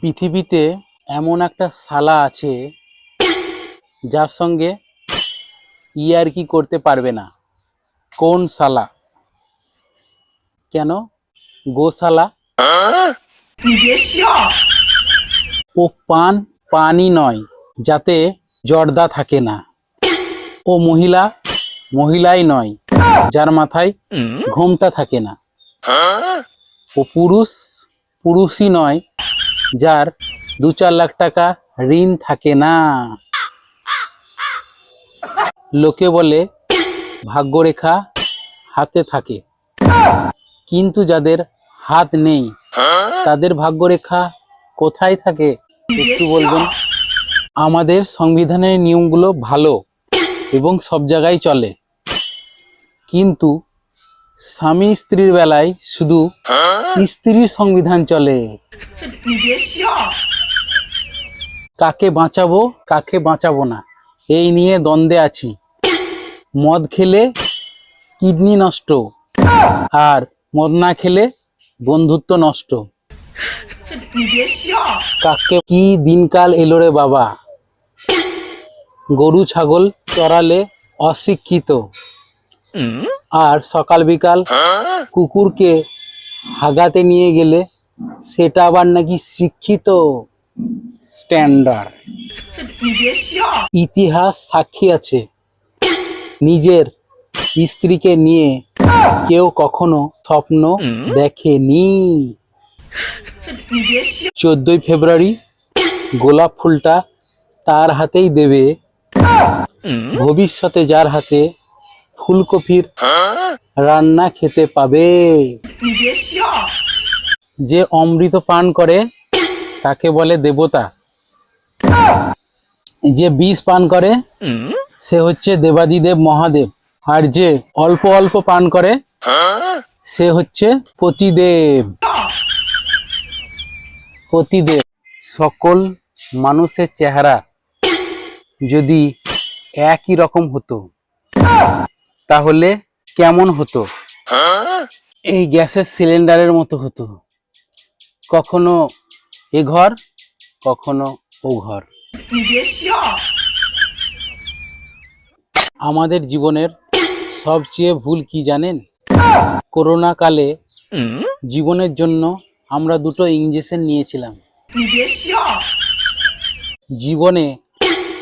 পৃথিবীতে এমন একটা শালা আছে যার সঙ্গে ইয়ার কি করতে পারবে না। কোন শালা? কেন? গোশালা ও পান পানি নয়, যাতে জর্দা থাকে না। ও মহিলা, মহিলাই নয়, যার মাথায় ঘোমটা থাকে না। ও পুরুষ, পুরুষই নয় যার দু চার লাখ টাকা ঋণ থাকে না। লোকে বলে, ভাগ্যরেখা হাতে থাকে। কিন্তু যাদের হাত নেই, তাদের ভাগ্যরেখা কোথায় থাকে? একটু বলবেন? আমাদের সংবিধানের নিয়মগুলো ভালো এবং সব জায়গায় চলে। কিন্তু স্বামী স্ত্রীর বেলায় শুধু স্ত্রীর সংবিধান চলে। কাকে বাঁচাবো কাকে বাঁচাবো না, এই নিয়ে দ্বন্দ্বে আছি। মদ খেলে কিডনি নষ্ট, আর মদ না খেলে বন্ধুত্ব নষ্ট। কাকে কি দিনকাল এলো রে বাবা? গরু, ছাগল চড়ালে অশিক্ষিত। আর সকাল বিকাল কুকুরকে হাগাতে নিয়ে গেলে সেটা আবার নাকি শিক্ষিত স্ট্যান্ডার্ড ইতিহাস সাক্ষী আছে। নিজের স্ত্রীকে নিয়ে কেউ কখনো স্বপ্ন দেখেনি। চোদ্দই ফেব্রুয়ারি গোলাপ ফুলটা তার হাতেই দেবে। ভবিষ্যতে যার হাতে ফুলকপির রান্না খেতে পাবে। যে অমৃত পান করে, তাকে বলে দেবতা। যে বিষ পান করে, সে হচ্ছে দেবাদিদেব মহাদেব। আর যে অল্প অল্প পান করে, সে হচ্ছে পতিদেব। পতিদেব। সকল মানুষের চেহারা যদি একই রকম হতো তাহলে কেমন হতো? এই গ্যাসের সিলিন্ডারের মতো হতো। কখনো এ ঘর, কখনো ও ঘর। আমাদের জীবনের সবচেয়ে ভুল কি জানেন? করোনা কালে জীবনের জন্য আমরা দুটো ইঞ্জেকশন নিয়েছিলাম। জীবনে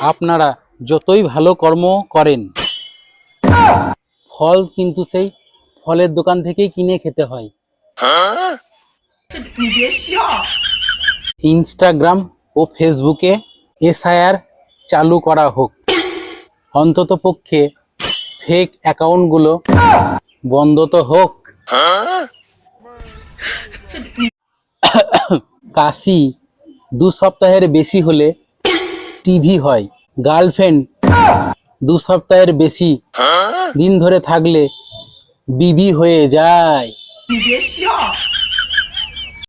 আপনারা যতই ভালো কর্ম করেন ফল কিন্তু সেই ফলের দোকান থেকেই কিনে খেতে হয়। ইনস্টাগ্রাম ও ফেসবুকে এসআইআর চালু করা হোক। অন্তত পক্ষে ফেক অ্যাকাউন্টগুলো বন্ধ তো হোক। কাশি দু সপ্তাহের বেশি হলে টিভি হয়। গার্লফ্রেন্ড দু সপ্তাহের বেশি দিন ধরে থাকলে বিবি হয়ে যায়।